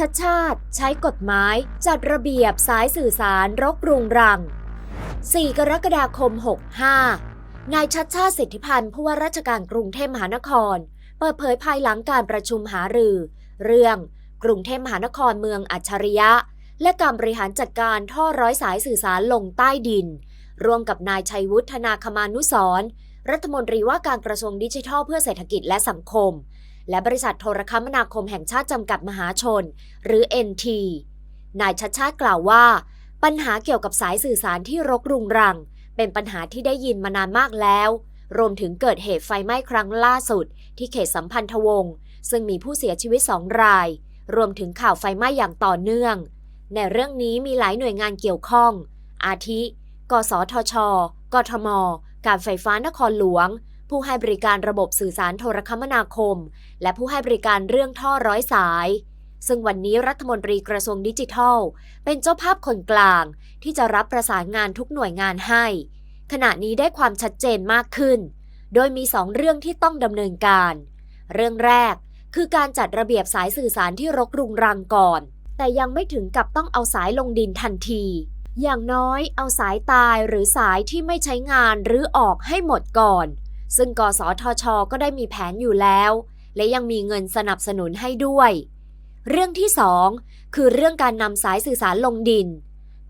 ชัดชาติ ใช้กฎหมายจัดระเบียบสายสื่อสารรกรุงรัง 4 กรกฎาคม 65 นายชัดชาติสิทธิพันธ์ผู้ว่าราชการกรุงเทพมหานคร เปิดเผยภายหลังการประชุมหารือ เรื่องกรุงเทพมหานครเมืองอัจฉริยะ และการบริหารจัดการท่อร้อยสายสื่อสารลงใต้ดิน ร่วมกับนายชัยวุฒนาคมานุสรรัฐมนตรีว่าการกระทรวงดิจิทัลเพื่อเศรษฐกิจและสังคม และบริษัทโทรคมนาคมแห่งชาติจำกัดมหาชน หรือ NT นายชัดชาติกล่าวว่า ปัญหาเกี่ยวกับสายสื่อสารที่รกรุงรัง เป็นปัญหาที่ได้ยินมานานมากแล้ว รวมถึงเกิดเหตุไฟไหม้ครั้งล่าสุด ที่เขตสัมพันธวงศ์ซึ่งมีผู้เสียชีวิตสองราย รวมถึงข่าวไฟไหม้อย่างต่อเนื่อง ในเรื่องนี้มีหลายหน่วยงานเกี่ยวข้อง อาทิ กสทช กทม การไฟฟ้านครหลวง ผู้ให้บริการระบบสื่อสารโทรคมนาคม และผู้ให้บริการเรื่องท่อร้อยสาย ซึ่งวันนี้รัฐมนตรีกระทรวงดิจิทัล เป็นเจ้าภาพคนกลาง ที่จะรับประสานงานทุกหน่วยงานให้ ขณะนี้ได้ความชัดเจนมากขึ้น โดยมีสองเรื่องที่ต้องดำเนินการ เรื่องแรกคือการจัดระเบียบสายสื่อสารที่รกรุงรังก่อน แต่ยังไม่ถึงกับต้องเอาสายลงดินทันที อย่างน้อยเอาสายตายหรือสายที่ไม่ใช้งานหรือออกให้หมดก่อน ซึ่งกสทช ก็ได้มีแผนอยู่แล้ว และยังมีเงินสนับสนุนให้ด้วย เรื่องที่สองคือเรื่องการนำสายสื่อสารลงดิน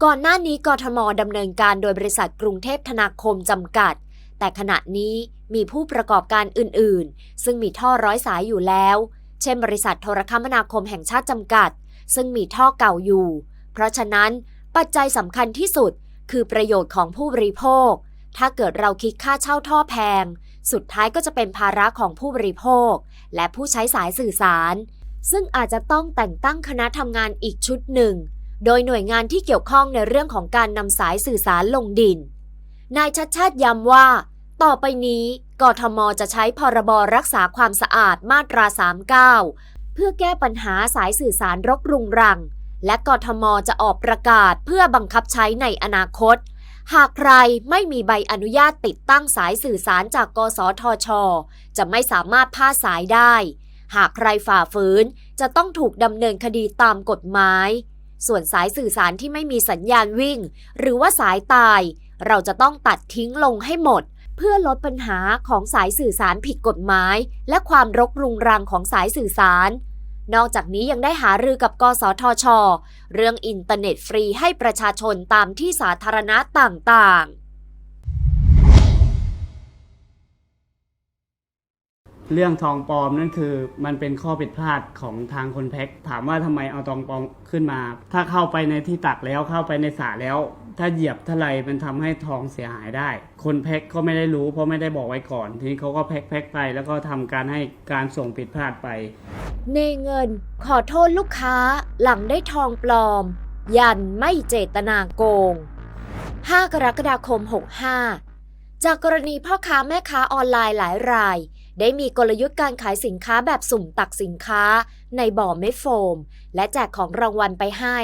ก่อนหน้านี้กทมดำเนินการโดยบริษัทกรุงเทพธนาคมจำกัด แต่ขณะนี้มีผู้ประกอบการอื่นๆ ซึ่งมีท่อร้อยสายอยู่แล้ว เช่น บริษัทโทรคมนาคมแห่งชาติจำกัด ซึ่งมีท่อเก่าอยู่ เพราะฉะนั้นปัจจัยสำคัญที่สุดคือประโยชน์ของผู้บริโภค ถ้าเกิดเราคิดค่าเช่าท่อแพง สุดท้ายก็จะเป็นภาระของผู้บริโภค และผู้ใช้สายสื่อสาร ซึ่งอาจจะต้องแต่งตั้งคณะทำงานอีกชุดหนึ่ง โดยหน่วยงานที่เกี่ยวข้องในเรื่องของการนำสายสื่อสารลงดิน นายชัดชาติย้ำว่า ต่อไปนี้กทมจะใช้พรบรักษาความสะอาดมาตรา 39 เพื่อแก้ปัญหาสายสื่อสารรกรุงรัง และกทมจะออกประกาศเพื่อบังคับใช้ในอนาคต หากใครไม่มีใบอนุญาตติดตั้งสายสื่อสารจากกสทช จะไม่สามารถพาสายได้ หากใครฝ่าฝืนจะต้องถูกดำเนินคดีตามกฎหมาย ส่วนสายสื่อสารที่ไม่มีสัญญาณวิ่ง หรือว่าสายตาย เราจะต้องตัดทิ้งลงให้หมด เพื่อลดปัญหาของสายสื่อสารผิดกฎหมาย และความรกรุงรังของสายสื่อสาร นอกจากนี้ยังได้หารือกับกสทช เรื่องอินเทอร์เน็ตฟรีให้ประชาชนตามที่สาธารณะต่างๆเรื่องทองปลอมนั่นคือมันเป็นข้อผิดพลาดของทางคนแพ็คถามว่าทำไมเอาทองปลอมขึ้นมา ถ้าเข้าไปในที่ตักแล้วเข้าไปในสระแล้ว ถ้าเหยียบท่าไรมันทำให้ทองเสียหายได้ คนแพ็คก็ไม่ได้รู้เพราะไม่ได้บอกไว้ก่อน ทีนี้เขาก็แพ็คแพ็คไป แล้วก็ทำการให้การส่งผิดพลาดไป เนเงินขอโทษลูกค้าหลังได้ทองปลอม ยันไม่เจตนาโกง 5 กรกฎาคม 65 จากกรณีพ่อค้าแม่ค้าออนไลน์หลายราย ได้มีกลยุทธ์การขายสินค้าแบบสุ่มตักสินค้า ในบ่อเม็ดโฟม และแจกของรางวัลไปให้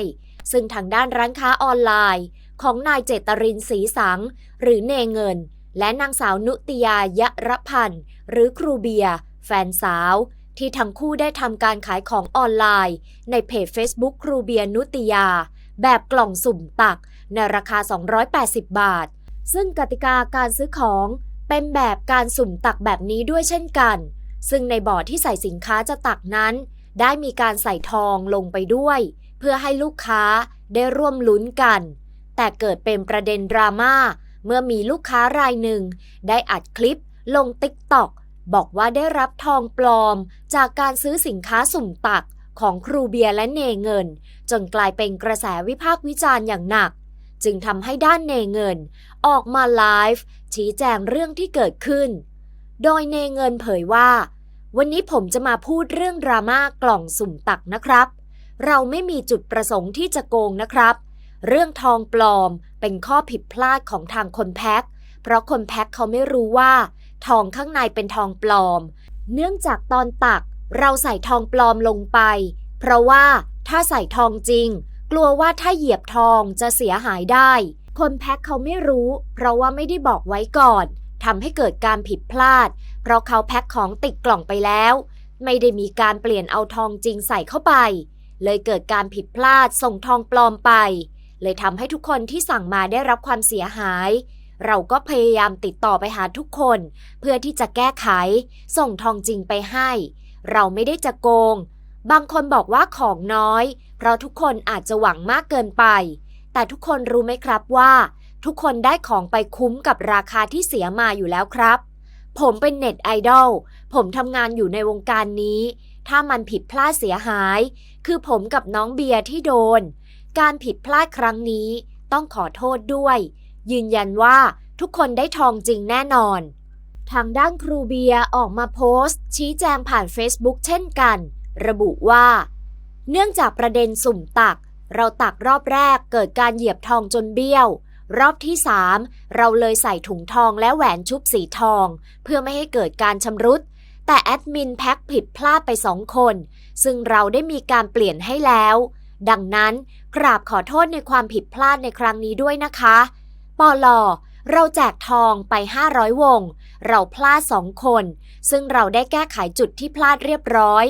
ซึ่งทางด้านร้านค้าออนไลน์ ของนายเจตรินศรีสัง หรือเนเงิน และนางสาวนุติยายะรพันธ์หรือครูเบียแฟนสาว ที่ทั้งคู่ได้ทำการขายของออนไลน์ ในเพจ Facebook ครูเบียนุติยา แบบกล่องสุ่มตัก ในราคา 280 บาท ซึ่งกติกาการซื้อของเป็นแบบการสุ่มตักแบบนี้ด้วยเช่นกัน ซึ่งในบ่อที่ใส่สินค้าจะตักนั้น ได้มีการใส่ทองลงไปด้วย เพื่อให้ลูกค้าได้ร่วมลุ้นกัน แต่เกิดเป็นประเด็นดราม่าเมื่อมีลูกค้ารายหนึ่ง ได้อัดคลิปลงติ๊กต็อกบอกว่าได้รับทองปลอม จากการซื้อสินค้าสุ่มตักของครูเบียร์และเนเงิน จนกลายเป็นกระแสวิพากษ์วิจารณ์อย่างหนัก จึงทำให้ด้านเนเงิน ออกมาไลฟ์ชี้แจงเรื่องที่เกิดขึ้น โดยเนเงินเผยว่า วันนี้ผมจะมาพูดเรื่องดราม่ากล่องสุ่มตักนะครับ เราไม่มีจุดประสงค์ที่จะโกงนะครับ เรื่องทองปลอมเป็นข้อผิดพลาดของทางคนแพ็ค เพราะคนแพ็คเขาไม่รู้ว่า ทองข้างในเป็นทองปลอม เนื่องจากตอนตักเราใส่ทองปลอมลงไป เพราะว่าถ้าใส่ทองจริง กลัวว่าถ้าเหยียบทองจะเสียหายได้ คนแพ็คเขาไม่รู้ เพราะว่าไม่ได้บอกไว้ก่อนทำให้เกิดการผิดพลาด เพราะเขาแพ็คของติดกล่องไปแล้ว ไม่ได้มีการเปลี่ยนเอาทองจริงใส่เข้าไป เลยเกิดการผิดพลาดส่งทองปลอมไป เลยทำให้ทุกคนที่สั่งมาได้รับความเสียหาย เราก็พยายามติดต่อไปหาทุกคน เพื่อที่จะแก้ไข ส่งทองจริงไปให้ เราไม่ได้จะโกง บางคนบอกว่าของน้อย เพราะทุกคนอาจจะหวังมากเกินไป แต่ทุกคนรู้ไหมครับว่า ทุกคนได้ของไปคุ้มกับราคาที่เสียมาอยู่แล้วครับ ผมเป็นเน็ตไอดอลผมทำงานอยู่ในวงการนี้ ถ้ามันผิดพลาดเสียหาย คือผมกับน้องเบียร์ที่โดน การผิดพลาดครั้งนี้ต้องขอโทษด้วย ยืนยันว่าทุกคนได้ทองจริงแน่นอน ทางด้านครูเบียร์ออกมาโพสต์ ชี้แจงผ่าน Facebook เช่นกัน ระบุว่า เนื่องจากประเด็นสุ่มตัก เราตักรอบแรกเกิดการเหยียบทองจนเบี้ยว รอบที่ 3 เราเลยใส่ถุงทองและแหวนชุบสีทอง เพื่อไม่ให้เกิดการชำรุดแต่แอดมินแพ็คผิดพลาดไปสองคน ซึ่งเราได้มีการเปลี่ยนให้แล้ว ดังนั้น กราบขอโทษในความผิดพลาดในครั้งนี้ด้วยนะคะ ปอลอเราแจกทองไป 500 วง เราพลาดสองคน ซึ่งเราได้แก้ไขจุดที่พลาดเรียบร้อย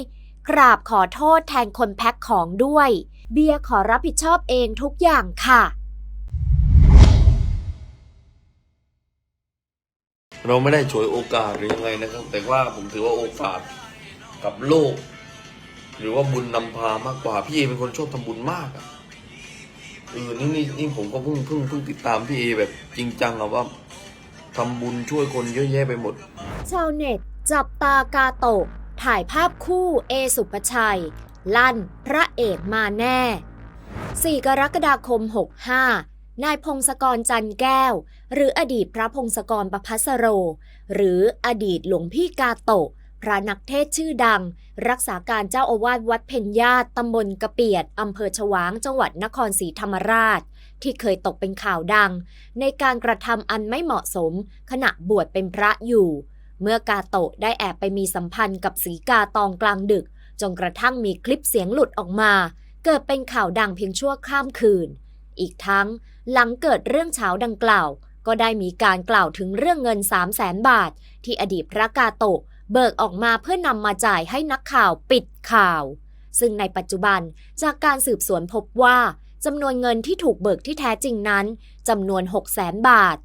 กราบขอโทษแทนคนแพ็คของด้วย เบียร์ขอรับผิดชอบเองทุกอย่างค่ะ เราไม่ได้ฉวยโอกาสหรือยังไงนะครับ แต่ว่าผมถือว่าโอกาสกับโลก หรือว่าบุญนำพามากกว่า พี่เอเป็นคนชอบทำบุญมากอะ เออนี่นี่นี่ผมก็เพิ่งเพิ่งเพิ่งติดตามพี่เอแบบจริงจังอะว่าทำบุญช่วยคนเยอะแยะไปหมด ชาวเน็ต จับตากาโตะ ถ่ายภาพคู่เอสุภชัย ลั่นพระเอกมาแน่ 4 กรกฎาคม 65 นายพงศกรจันแก้ว หรืออดีตพระพงศกรประพัสโร หรืออดีตหลวงพี่กาโตะ พระนักเทศชื่อดัง รักษาการเจ้าอาวาสวัดเพ็ญญาตตำบลกระเปียด อำเภอฉวาง จังหวัดนครศรีธรรมราช ที่เคยตกเป็นข่าวดัง ในการกระทำอันไม่เหมาะสม ขณะบวชเป็นพระอยู่ เมื่อกาโตะได้แอบไปมีสัมพันธ์กับสีกาตองกลางดึก จนกระทั่งมีคลิปเสียงหลุดออกมา เกิดเป็นข่าวดังเพียงชั่วข้ามคืน อีกทั้งหลังเกิดเรื่องเช้าดังกล่าว ก็ได้มีการกล่าวถึงเรื่องเงิน 3 0 0แสนบาท ที่อดีตพระกาโตะ เบิกออกมาเพื่อนำมาจ่ายให้นักข่าวปิดข่าว ซึ่งในปัจจุบันจากการสืบสวนพบว่าจำนวนเงินที่ถูกเบิกที่แท้จริงนั้นจำนวน 6 0แสนบาท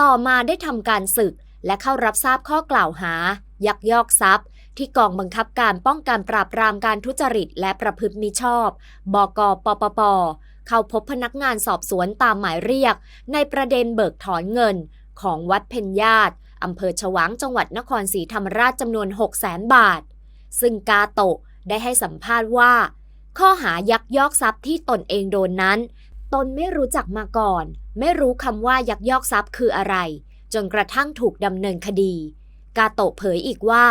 ต่อมาได้ทำการศึกและเข้ารับทราบข้อกล่าวหา ยักยอกทรัพย์ ที่กองบังคับการป้องกันปราบปรามการทุจริต และประพฤติมิชอบ บกปปป เข้าพบพนักงานสอบสวนตามหมายเรียก ในประเด็นเบิกถอนเงินของวัดเพ็ญญาติ อำเภอฉวางจังหวัดนครศรีธรรมราชจำนวน 6 0แสนบาท ซึ่งกาโตะได้ให้สัมภาษณ์ว่า ข้อหายักยอกทรัพย์ที่ตนเองโดนนั้น ตนไม่รู้จักมาก่อน ไม่รู้คำว่ายักยอกทรัพย์คืออะไร จนกระทั่งถูกดำเนินคดี กาโตะเผยอีกว่า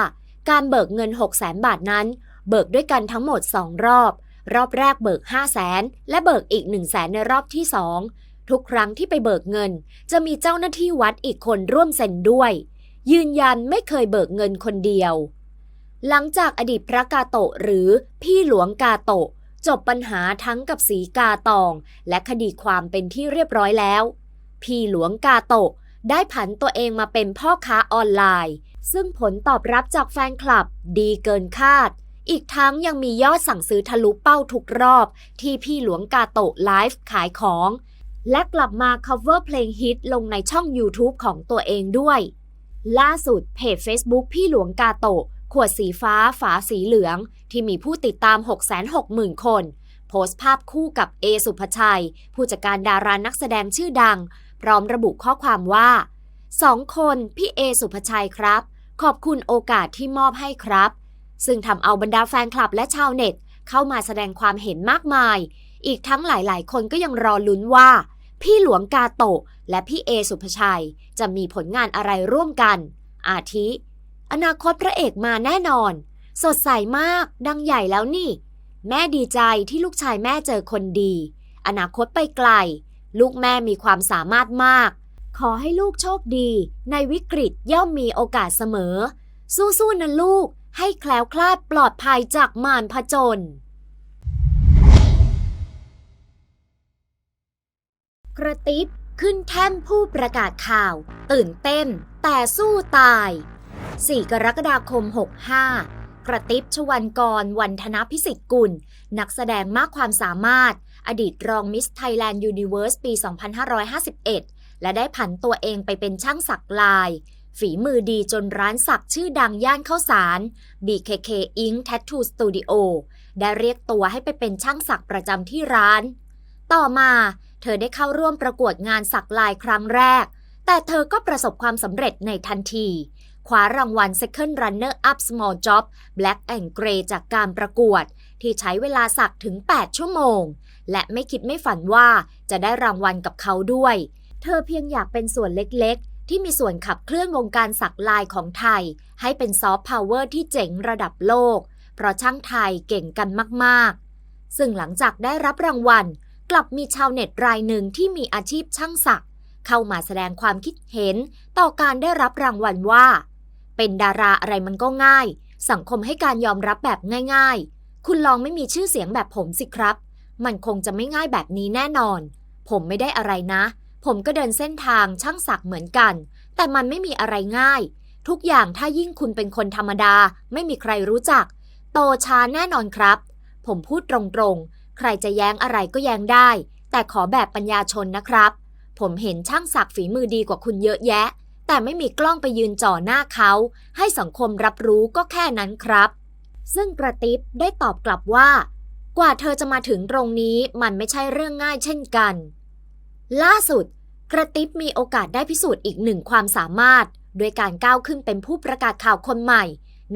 การเบิกเงิน 6 0แสนบาทนั้น เบิกด้วยกันทั้งหมด 2 รอบ รอบแรกเบิก 5 0 0แสนและเบิกอีก 1 0 0 0 0แสนในรอบที่ 2 ทุกครั้งที่ไปเบิกเงิน จะมีเจ้าหน้าที่วัดอีกคนร่วมเซ็นด้วย ยืนยันไม่เคยเบิกเงินคนเดียว หลังจากอดีตพระกาโตะหรือพี่หลวงกาโตะ จบปัญหาทั้งกับสีกาตอง และคดีความเป็นที่เรียบร้อยแล้ว พี่หลวงกาโตะได้ผันตัวเองมาเป็นพ่อค้าออนไลน์ ซึ่งผลตอบรับจากแฟนคลับดีเกินคาด อีกทั้งยังมียอดสั่งซื้อทะลุเป้าทุกรอบ ที่พี่หลวงกาโตะไลฟ์ขายของ และกลับมา cover เพลงฮิตลงในช่อง YouTube ของตัวเองด้วย ล่าสุดเพจ Facebook พี่หลวงกาโตะ ขวดสีฟ้าฝาสีเหลือง ที่มีผู้ติดตาม 660,000 คน โพสต์ภาพคู่กับเอสุภชัย ผู้จัดการดารานักแสดงชื่อดัง พร้อมระบุข้อความว่าสองคนพี่เอสุภชัยครับ ขอบคุณโอกาสที่มอบให้ครับ ซึ่งทำเอาบรรดาแฟนคลับและชาวเน็ต เข้ามาแสดงความเห็นมากมาย อีกทั้งหลายๆ คนก็ยังรอลุ้นว่า พี่หลวงกาโตะ และพี่เอสุภชัย จะมีผลงานอะไรร่วมกัน อาทิ อนาคตพระเอกมาแน่นอน สดใสมาก ดังใหญ่แล้วนี่ แม่ดีใจที่ลูกชายแม่เจอคนดี อนาคตไปไกล ลูกแม่มีความสามารถมาก ขอให้ลูกโชคดี ในวิกฤตย่อมมีโอกาสเสมอ สู้ๆนะลูก ให้แคล้วคลาดปลอดภัยจากมารผจญ กระติบขึ้นแท่นผู้ประกาศข่าว ตื่นเต้น แต่สู้ตาย 4 กรกฎาคม 65 กระติบชวันกร วันธนพิสิทธิ์กุล นักแสดงมากความสามารถ อดีตรองมิสไทยแลนด์ยูนิเวอร์สปี 2551 และได้ผันตัวเองไปเป็นช่างสักลาย ฝีมือดีจนร้านสักชื่อดังย่านข้าวสาร BKK Ink Tattoo Studio ได้เรียกตัวให้ไปเป็นช่างสักประจำที่ร้าน ต่อมา เธอได้เข้าร่วมประกวดงานสักลายครั้งแรก แต่เธอก็ประสบความสำเร็จในทันทีคว้ารางวัล Second Runner Up Small Job Black and Grey จากการประกวด ที่ใช้เวลาสักถึง 8 ชั่วโมง และไม่คิดไม่ฝันว่าจะได้รางวัลกับเขาด้วย เธอเพียงอยากเป็นส่วนเล็กๆ ที่มีส่วนขับเคลื่อนวงการสักลายของไทย ให้เป็นซอฟต์พาวเวอร์ที่เจ๋งระดับโลก เพราะช่างไทยเก่งกันมากๆ ซึ่งหลังจากได้รับรางวัล กลับมีชาวเน็ตรายหนึ่งที่มีอาชีพช่างสัก เข้ามาแสดงความคิดเห็นต่อการได้รับรางวัลว่า เป็นดาราอะไรมันก็ง่าย สังคมให้การยอมรับแบบง่าย ๆ คุณลองไม่มีชื่อเสียงแบบผมสิครับ มันคงจะไม่ง่ายแบบนี้แน่นอน ผมไม่ได้อะไรนะ ผมก็เดินเส้นทางช่างสักเหมือนกัน แต่มันไม่มีอะไรง่าย ทุกอย่างถ้ายิ่งคุณเป็นคนธรรมดา ไม่มีใครรู้จัก โตช้าแน่นอนครับ ผมพูดตรงๆ ใครจะแย้งอะไรก็แย้งได้ แต่ขอแบบปัญญาชนนะครับ ผมเห็นช่างสักฝีมือดีกว่าคุณเยอะแยะ แต่ไม่มีกล้องไปยืนจ่อหน้าเขา ให้สังคมรับรู้ก็แค่นั้นครับ ซึ่งกระติบได้ตอบกลับว่า กว่าเธอจะมาถึงตรงนี้มันไม่ใช่เรื่องง่ายเช่นกัน ล่าสุด กระติบมีโอกาสได้พิสูจน์อีกหนึ่งความสามารถ โดยการก้าวขึ้นเป็นผู้ประกาศข่าวคนใหม่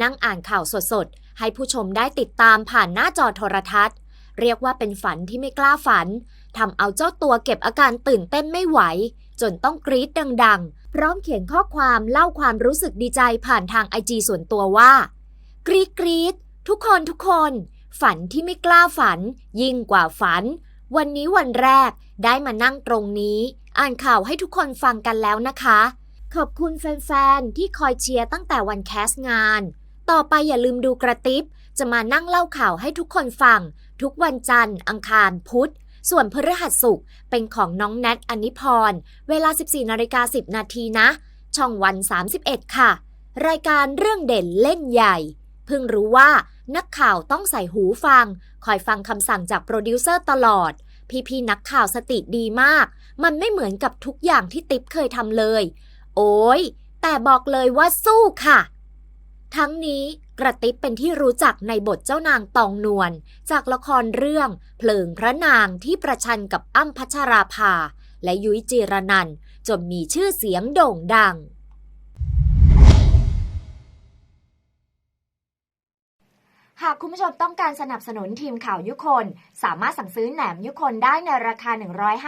นั่งอ่านข่าวสดๆให้ผู้ชมได้ติดตามผ่านหน้าจอโทรทัศน์ เรียกว่าเป็นฝันที่ไม่กล้าฝันทำเอาเจ้าตัวเก็บอาการตื่นเต้นไม่ไหว จนต้องกรี๊ดดัง ๆ พร้อมเขียนข้อความเล่าความรู้สึกดีใจผ่านทางไอจีส่วนตัวว่า กรี๊ดกรี๊ดทุกคนทุกคน ฝันที่ไม่กล้าฝัน ยิ่งกว่าฝัน วันนี้วันแรกได้มานั่งตรงนี้ อ่านข่าวให้ทุกคนฟังกันแล้วนะคะ ขอบคุณแฟนๆที่คอยเชียร์ตั้งแต่วันแคสงาน ต่อไปอย่าลืมดูกระติบจะมานั่งเล่าข่าวให้ทุกคนฟัง ทุกวันจันทร์ อังคาร พุธ ส่วนพฤหัสศุกเป็นของน้องแนทอนิพร เวลา 14นาฬิกา10 นาทีนะ ช่องวัน 31 ค่ะ รายการเรื่องเด่นเล่นใหญ่ เพิ่งรู้ว่านักข่าวต้องใส่หูฟัง คอยฟังคำสั่งจากโปรดิวเซอร์ตลอด พี่ๆนักข่าวสติดีมาก มันไม่เหมือนกับทุกอย่างที่ติ๊บเคยทำเลย โอ้ยแต่บอกเลยว่าสู้ค่ะ ทั้งนี้ กระติบเป็นที่รู้จักในบทเจ้านางตองนวลจากละครเรื่อง เพลิงพระนางที่ประชันกับอ้ำพัชราภา และยุ้ยจีรนันจนมีชื่อเสียงโด่งดัง หากคุณผู้ชมต้องการสนับสนุนทีมข่าวยุคน สามารถสั่งซื้อแหนมยุคนได้ในราคา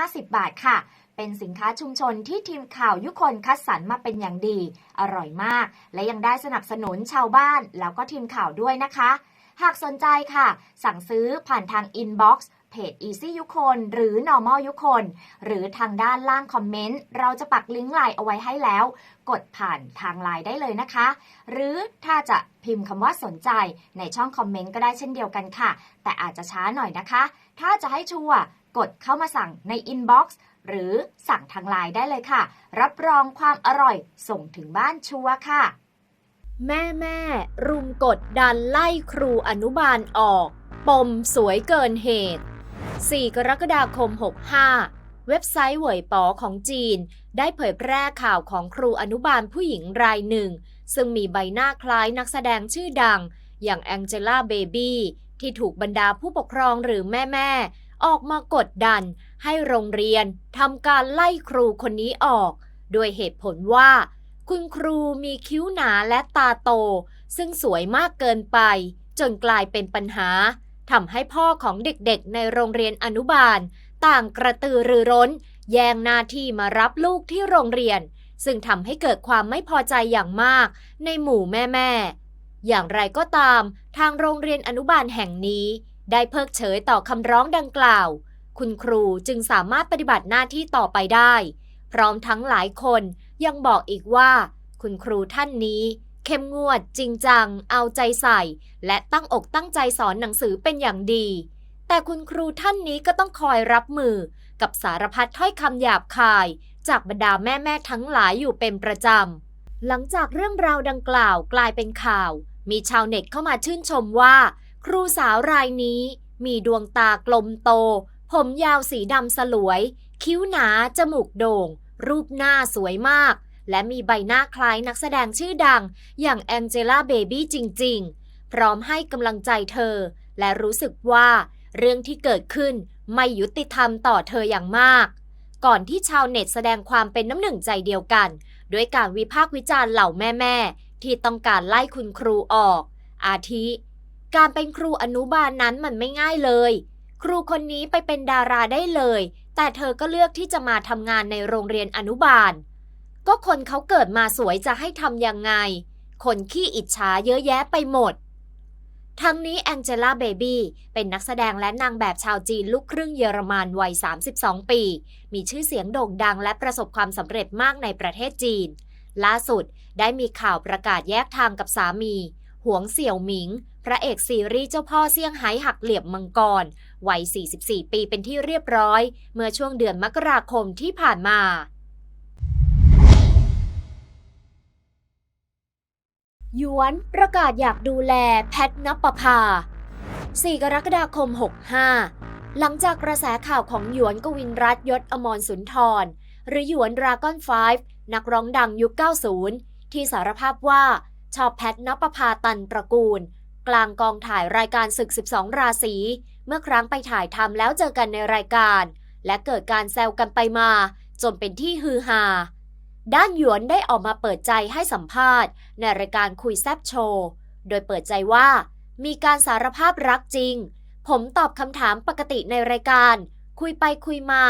150 บาทค่ะ เป็นสินค้าชุมชนที่ทีมข่าวยุคนคัดสรรมาเป็นอย่างดี อร่อยมาก และยังได้สนับสนุนชาวบ้าน แล้วก็ทีมข่าวด้วยนะคะ หากสนใจค่ะ สั่งซื้อผ่านทางอินบ็อกซ์เพจ Easy ยุคนหรือ Normal ยุคนหรือทางด้านล่างคอมเมนต์ เราจะปักลิงก์ไลน์เอาไว้ให้แล้ว กดผ่านทางไลน์ได้เลยนะคะ หรือถ้าจะพิมพ์คำว่าสนใจในช่องคอมเมนต์ก็ได้เช่นเดียวกันค่ะ แต่อาจจะช้าหน่อยนะคะ ถ้าจะให้ชัวร์กดเข้ามาสั่งในอินบ็อกซ์ หรือสั่งทางไลน์ได้เลยค่ะ รับรองความอร่อยส่งถึงบ้านชัวค่ะ แม่แม่รุมกดดันไล่ครูอนุบาลออก ปมสวยเกินเหตุ 4 กรกฎาคม 65 เว็บไซต์เหวยป๋อของจีน ได้เผยแพร่ข่าวของครูอนุบาลผู้หญิงรายหนึ่ง ซึ่งมีใบหน้าคล้ายนักแสดงชื่อดัง อย่างแองเจล่าเบบี้ที่ถูกบรรดาผู้ปกครองหรือแม่แม่ออกมากดดันให้โรงเรียนทำการไล่ครูคนนี้ออก โดยเหตุผลว่า คุณครูมีคิ้วหนาและตาโต ซึ่งสวยมากเกินไป จนกลายเป็นปัญหาทำให้พ่อของเด็กๆ ในโรงเรียนอนุบาล ต่างกระตือรือร้น แย่งหน้าที่มารับลูกที่โรงเรียน ซึ่งทำให้เกิดความไม่พอใจอย่างมาก ในหมู่แม่ๆ อย่างไรก็ตาม ทางโรงเรียนอนุบาลแห่งนี้ ได้เพิกเฉยต่อคำร้องดังกล่าว คุณครูจึงสามารถปฏิบัติหน้าที่ต่อไปได้ พร้อมทั้งหลายคนยังบอกอีกว่า คุณครูท่านนี้ เข้มงวด จริงจัง เอาใจใส่ และตั้งอกตั้งใจสอนหนังสือเป็นอย่างดี แต่คุณครูท่านนี้ก็ต้องคอยรับมือ กับสารพัดถ้อยคำหยาบคาย จากบรรดาแม่ๆทั้งหลายอยู่เป็นประจำหลังจากเรื่องราวดังกล่าวกลายเป็นข่าว มีชาวเน็ตเข้ามาชื่นชมว่า ครูสาวรายนี้ มีดวงตากลมโต ผมยาวสีดำสลวย คิ้วหนา จมูกโด่ง รูปหน้าสวยมาก และมีใบหน้าคล้ายนักแสดงชื่อดัง อย่างแองเจล่าเบบี้จริง ๆ พร้อมให้กำลังใจเธอ และรู้สึกว่า เรื่องที่เกิดขึ้นไม่ยุติธรรมต่อเธออย่างมาก ก่อนที่ชาวเน็ตแสดงความเป็นน้ำหนึ่งใจเดียวกัน ด้วยการวิพากษ์วิจารณ์เหล่าแม่ๆ ที่ต้องการไล่คุณครูออก อาทิ การเป็นครูอนุบาลนนั้นมันไม่ง่ายเลย ครูคนนี้ไปเป็นดาราได้เลย แต่เธอก็เลือกที่จะมาทำงานในโรงเรียนอนุบาล ก็คนเขาเกิดมาสวยจะให้ทำยังไง คนขี้อิจฉาเยอะแยะไปหมด ทั้งนี้แองเจล่าเบบี้เป็นนักแสดงและนางแบบชาวจีนลูกครึ่งเยอรมันวัย 32 ปี มีชื่อเสียงโด่งดังและประสบความสำเร็จมากในประเทศจีน ล่าสุดได้มีข่าวประกาศแยกทางกับสามี หวงเสี่ยวหมิง พระเอกซีรีส์เจ้าพ่อเซี่ยงไฮ้หักเหลี่ยมมังกร วัย 44 ปีเป็นที่เรียบร้อย เมื่อช่วงเดือนมกราคมที่ผ่านมาหยวนประกาศอยากดูแลแพทนปภา 4 กรกฎาคม 65 หลังจากกระแสข่าวของหยวนกวินรัตยศอมรสุนทร หรือหยวนดราก้อน5นักร้องดังยุค 90 ที่สารภาพว่าชอบแพทนปภาตันตระกูล กลางกองถ่ายรายการศึก 12 ราศี เมื่อครั้งไปถ่ายทำแล้วเจอกันในรายการ และเกิดการแซวกันไปมา จนเป็นที่ฮือฮาด้านหยวนได้ออกมาเปิดใจให้สัมภาษณ์ ในรายการคุยแซบโชว์ โดยเปิดใจว่า มีการสารภาพรักจริง ผมตอบคำถามปกติในรายการ คุยไปคุยมา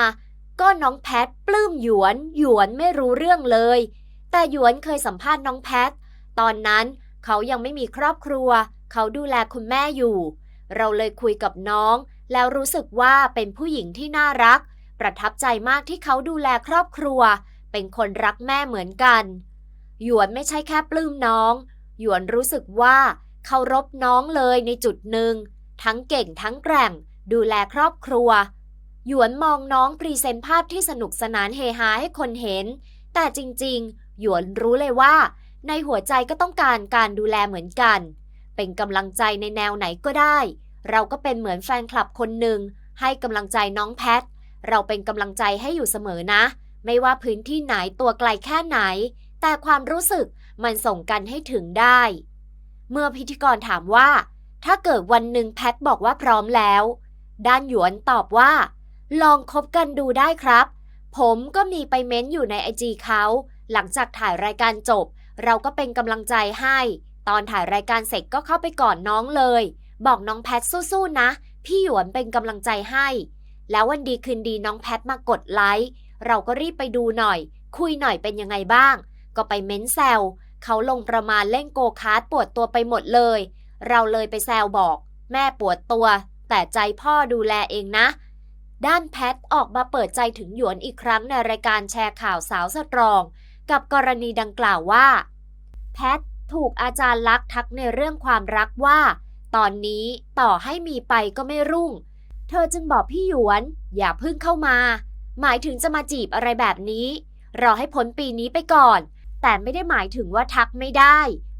ก็น้องแพทปลื้มหยวน หยวนไม่รู้เรื่องเลย แต่หยวนเคยสัมภาษณ์น้องแพท ตอนนั้นเขายังไม่มีครอบครัว เขาดูแลคุณแม่อยู่ เราเลยคุยกับน้อง แล้วรู้สึกว่าเป็นผู้หญิงที่น่ารัก ประทับใจมากที่เขาดูแลครอบครัว เป็นคนรักแม่เหมือนกัน หยวนไม่ใช่แค่ปลื้มน้อง หยวนรู้สึกว่าเคารพน้องเลยในจุดหนึ่ง ทั้งเก่งทั้งแกร่ง ดูแลครอบครัว หยวนมองน้องพรีเซนต์ภาพที่สนุกสนานเฮฮาให้คนเห็น แต่จริงๆ หยวนรู้เลยว่า ในหัวใจก็ต้องการการดูแลเหมือนกัน เป็นกำลังใจในแนวไหนก็ได้ เราก็เป็นเหมือนแฟนคลับคนหนึ่ง ให้กำลังใจน้องแพท เราเป็นกำลังใจให้อยู่เสมอนะ ไม่ว่าพื้นที่ไหนตัวไกลแค่ไหน แต่ความรู้สึกมันส่งกันให้ถึงได้ เมื่อพิธีกรถามว่า ถ้าเกิดวันหนึ่งแพทบอกว่าพร้อมแล้ว ด้านหยวนตอบว่า ลองคบกันดูได้ครับ ผมก็มีไปเม้นอยู่ในไอจีเขาหลังจากถ่ายรายการจบ เราก็เป็นกำลังใจให้ ตอนถ่ายรายการเสร็จก็เข้าไปกอดน้องเลย บอกน้องแพทสู้ๆนะ พี่หยวนเป็นกำลังใจให้ แล้ววันดีคืนดีน้องแพทมากดไลค์เราก็รีบไปดูหน่อย คุยหน่อยเป็นยังไงบ้าง ก็ไปเม้นแซวเขาลงประมาณเล่นโกคาร์ดปวดตัวไปหมดเลย เราเลยไปแซวบอก แม่ปวดตัว แต่ใจพ่อดูแลเองนะ ด้านแพทออกมาเปิดใจถึงหยวนอีกครั้งในรายการแชร์ข่าวสาวสตรอง กับกรณีดังกล่าวว่า แพท ถูกอาจารย์ลักษ์ทักในเรื่องความรักว่า ตอนนี้ต่อให้มีไปก็ไม่รุ่ง เธอจึงบอกพี่หยวน อย่าพิ่งเข้ามา หมายถึงจะมาจีบอะไรแบบนี้ รอให้พ้นปีนี้ไปก่อน แต่ไม่ได้หมายถึงว่าทักไม่ได้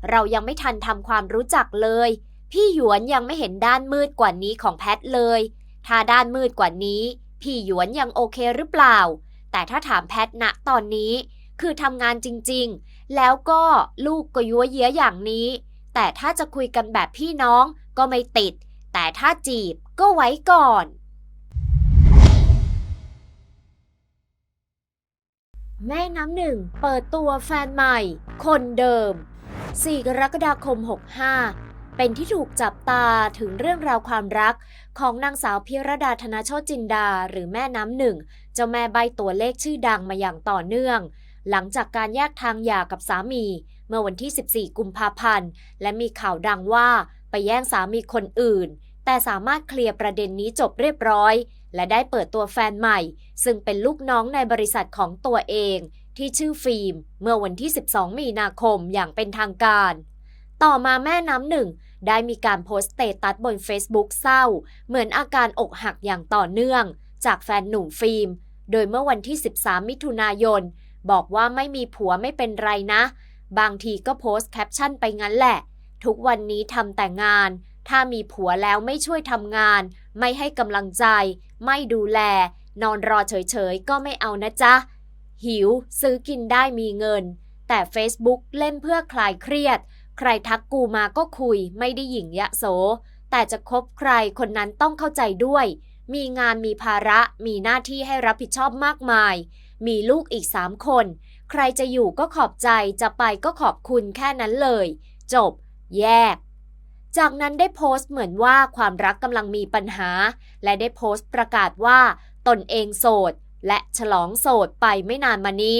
เรายังไม่ทันทำความรู้จักเลย พี่หยวนยังไม่เห็นด้านมืดกว่านี้ของแพทเลย ถ้าด้านมืดกว่านี้ พี่หยวนยังโอเคหรือเปล่า แต่ถ้าถามแพทณตอนนี้ คือทำงานจริง ๆ แล้วก็ลูกก็ยั่วเยียอย่างนี้ แต่ถ้าจะคุยกันแบบพี่น้องก็ไม่ติด แต่ถ้าจีบก็ไว้ก่อน แม่น้ำหนึ่งเปิดตัวแฟนใหม่ คนเดิม 4 กรกฎาคม 65 เป็นที่ถูกจับตาถึงเรื่องราวความรัก ของนางสาวพิรดาธนาโชตจินดา หรือแม่น้ำหนึ่ง เจ้าแม่ใบตัวเลขชื่อดังมาอย่างต่อเนื่อง หลังจากการแยกทางหย่ากับสามี เมื่อวันที่ 14 กุมภาพันธ์ และมีข่าวดังว่าไปแย่งสามีคนอื่น แต่สามารถเคลียร์ประเด็นนี้จบเรียบร้อย และได้เปิดตัวแฟนใหม่ ซึ่งเป็นลูกน้องในบริษัทของตัวเอง ที่ชื่อฟิล์ม เมื่อวันที่ 12 มีนาคมอย่างเป็นทางการ ต่อมาแม่น้ำหนึ่งได้มีการโพสต์เตตัสบน Facebook เศร้า เหมือนอาการอกหักอย่างต่อเนื่อง จากแฟนหนุ่มฟิล์ม โดยเมื่อวันที่ 13 มิถุนายน บอกว่าไม่มีผัวไม่เป็นไรนะ บางทีก็โพสต์แคปชั่นไปงั้นแหละ ทุกวันนี้ทำแต่งาน ถ้ามีผัวแล้วไม่ช่วยทำงาน ไม่ให้กำลังใจ ไม่ดูแล นอนรอเฉยๆ ก็ไม่เอานะจ๊ะ หิวซื้อกินได้มีเงิน แต่ Facebook เล่นเพื่อคลายเครียด ใครทักกูมาก็คุย ไม่ได้หยิ่งยะโส แต่จะคบใครคนนั้นต้องเข้าใจด้วย มีงานมีภาระ มีหน้าที่ให้รับผิดชอบมากมาย มีลูกอีกสามคน ใครจะอยู่ก็ขอบใจจะไปก็ขอบคุณแค่นั้นเลย จบ แยก จากนั้นได้โพสต์เหมือนว่าความรักกำลังมีปัญหา และได้โพสต์ประกาศว่า ตนเองโสด และฉลองโสดไปไม่นานมานี้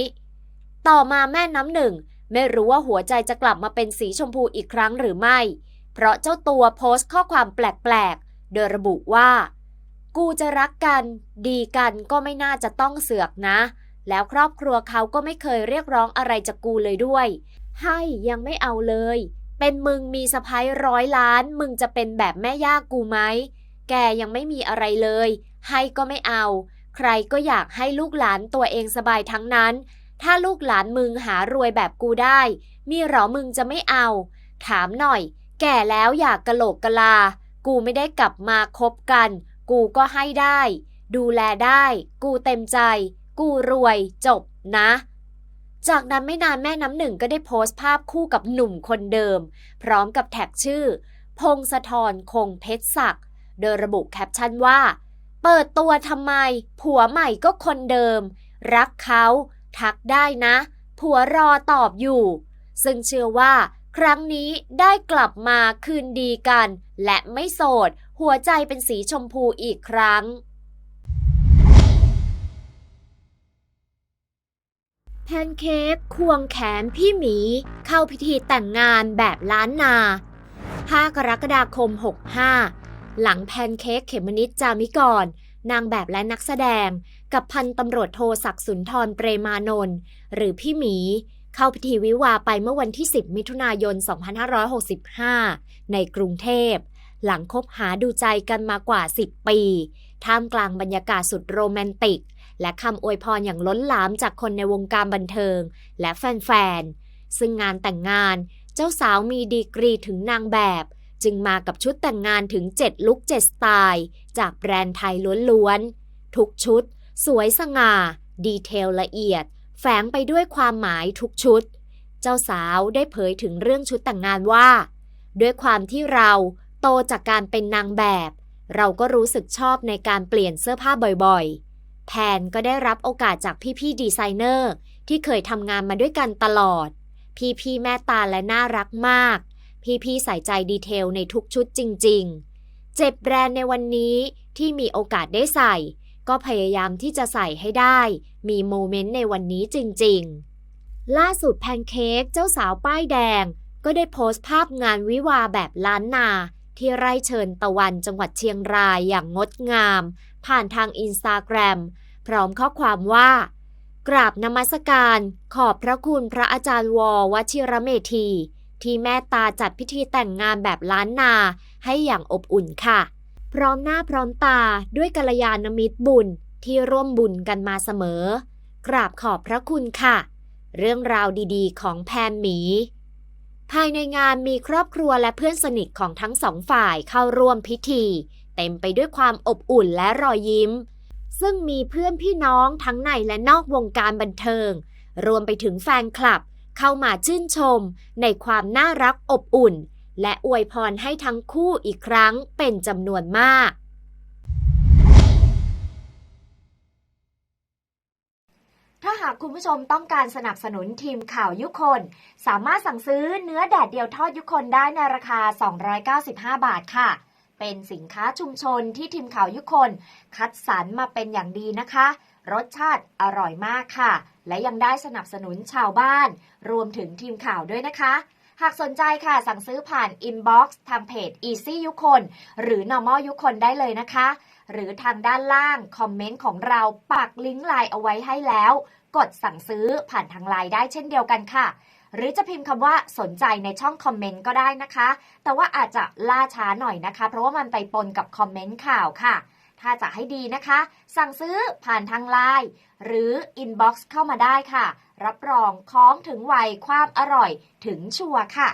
ต่อมาแม่น้ำหนึ่ง ไม่รู้ว่าหัวใจจะกลับมาเป็นสีชมพูอีกครั้งหรือไม่ เพราะเจ้าตัวโพสต์ข้อความแปลกๆ โดยระบุว่ากูจะรักกัน ดีกันก็ไม่น่าจะต้องเสือกนะ แล้วครอบครัวเขาก็ไม่เคยเรียกร้องอะไรจากกูเลยด้วย ให้ยังไม่เอาเลย เป็นมึงมีสะพ้ายร้อยล้าน มึงจะเป็นแบบแม่ย่ากูไหม แกยังไม่มีอะไรเลย ให้ก็ไม่เอา ใครก็อยากให้ลูกหลานตัวเองสบายทั้งนั้น ถ้าลูกหลานมึงหารวยแบบกูได้ มีเหรอมึงจะไม่เอา ถามหน่อย แก่แล้วอยากกะโหลกกะลา กูไม่ได้กลับมาคบกัน กูก็ให้ได้ ดูแลได้ กูเต็มใจ กูรวยจบนะ จากนั้นไม่นานแม่น้ำหนึ่งก็ได้โพสต์ภาพคู่กับหนุ่มคนเดิม พร้อมกับแท็กชื่อ พงศธรคงเพชรศักดิ์โดยระบุแคปชั่นว่า เปิดตัวทำไม ผัวใหม่ก็คนเดิม รักเขาทักได้นะ ผัวรอตอบอยู่ ซึ่งเชื่อว่าครั้งนี้ได้กลับมาคืนดีกัน และไม่โสด หัวใจเป็นสีชมพูอีกครั้ง แพนเค้กควงแขนพี่หมี เข้าพิธีแต่งงานแบบล้านนา 5 กรกฎาคม 65 หลังแพนเค้กเขมนิดจามิกร นางแบบและนักแสดง กับพันตำรวจโทศักดิ์สุนทรเปรมานนท์หรือพี่หมี เข้าพิธีวิวาไปเมื่อวันที่ 10 มิถุนายน 2565 ในกรุงเทพ หลังคบหาดูใจกันมากว่า 10 ปี ท่ามกลางบรรยากาศสุดโรแมนติก และคำอวยพรอย่างล้นหลามจากคนในวงการบันเทิง และแฟนๆ ซึ่งงานแต่งงาน เจ้าสาวมีดีกรีถึงนางแบบ จึงมากับชุดแต่งงานถึง 7 ลุค7สไตล์ จากแบรนด์ไทยล้วนๆ ทุกชุด สวยสง่า ดีเทลละเอียด แฝงไปด้วยความหมายทุกชุด เจ้าสาวได้เผยถึงเรื่องชุดแต่งงานว่า ด้วยความที่เราโตจากการเป็นนางแบบ เราก็รู้สึกชอบในการเปลี่ยนเสื้อผ้าบ่อยๆ แพนก็ได้รับโอกาสจากพี่ๆดีไซเนอร์ที่เคยทำงานมาด้วยกันตลอด พี่ๆแม่ตาและน่ารักมาก พี่ๆใส่ใจดีเทลในทุกชุดจริง ๆ เจ็บแบรนด์ในวันนี้ที่มีโอกาสได้ใส่ ก็พยายามที่จะใส่ให้ได้ มีโมเมนต์ในวันนี้จริง ๆ ล่าสุดแพนเค้กเจ้าสาวป้ายแดง ก็ได้โพสต์ภาพงานวิวาแบบล้านนาที่ไร่เชิญตะวันจังหวัดเชียงรายอย่างงดงาม ผ่านทางอินสตาแกรมพร้อมข้อความว่า กราบนมัสการ ขอบพระคุณพระอาจารย์ววชิระเมธี ที่แม่ตาจัดพิธีแต่งงานแบบล้านนา ให้อย่างอบอุ่นค่ะ พร้อมหน้าพร้อมตาด้วยกัลยาณมิตรบุญที่ร่วมบุญกันมาเสมอ กราบขอบพระคุณค่ะ เรื่องราวดีๆ ของแพนหมี ภายในงานมีครอบครัวและเพื่อนสนิทของทั้งสองฝ่ายเข้าร่วมพิธี เต็มไปด้วยความอบอุ่นและรอยยิ้ม ซึ่งมีเพื่อนพี่น้องทั้งในและนอกวงการบันเทิง รวมไปถึงแฟนคลับ เข้ามาชื่นชม ในความน่ารักอบอุ่น และอวยพรให้ทั้งคู่อีกครั้งเป็นจำนวนมากถ้าหากคุณผู้ชมต้องการสนับสนุนทีมข่าวยุคน สามารถสั่งซื้อเนื้อแดดเดียวทอดยุคนได้ในราคา 295 บาทค่ะ เป็นสินค้าชุมชนที่ทีมข่าวยุคน คัดสรรมาเป็นอย่างดีนะคะ รสชาติอร่อยมากค่ะ และยังได้สนับสนุนชาวบ้าน รวมถึงทีมข่าวด้วยนะคะ หากสนใจค่ะสั่งซื้อผ่านอินบ็อกซ์ทางเพจ Easy ยุคน หรือ Normal ยุคนได้เลยนะคะ หรือทางด้านล่างคอมเมนต์ของเราปักลิงก์ไลน์เอาไว้ให้แล้ว กดสั่งซื้อผ่านทางไลน์ได้เช่นเดียวกันค่ะ หรือจะพิมพ์คำว่าสนใจในช่องคอมเมนต์ก็ได้นะคะ แต่ว่าอาจจะล่าช้าหน่อยนะคะ เพราะว่ามันไปปนกับคอมเมนต์ข่าวค่ะ ถ้าจะให้ดีนะคะ สั่งซื้อผ่านทางไลน์หรืออินบ็อกซ์เข้ามาได้ค่ะ รับรองของถึงไวความอร่อยถึงชัวร์ค่ะ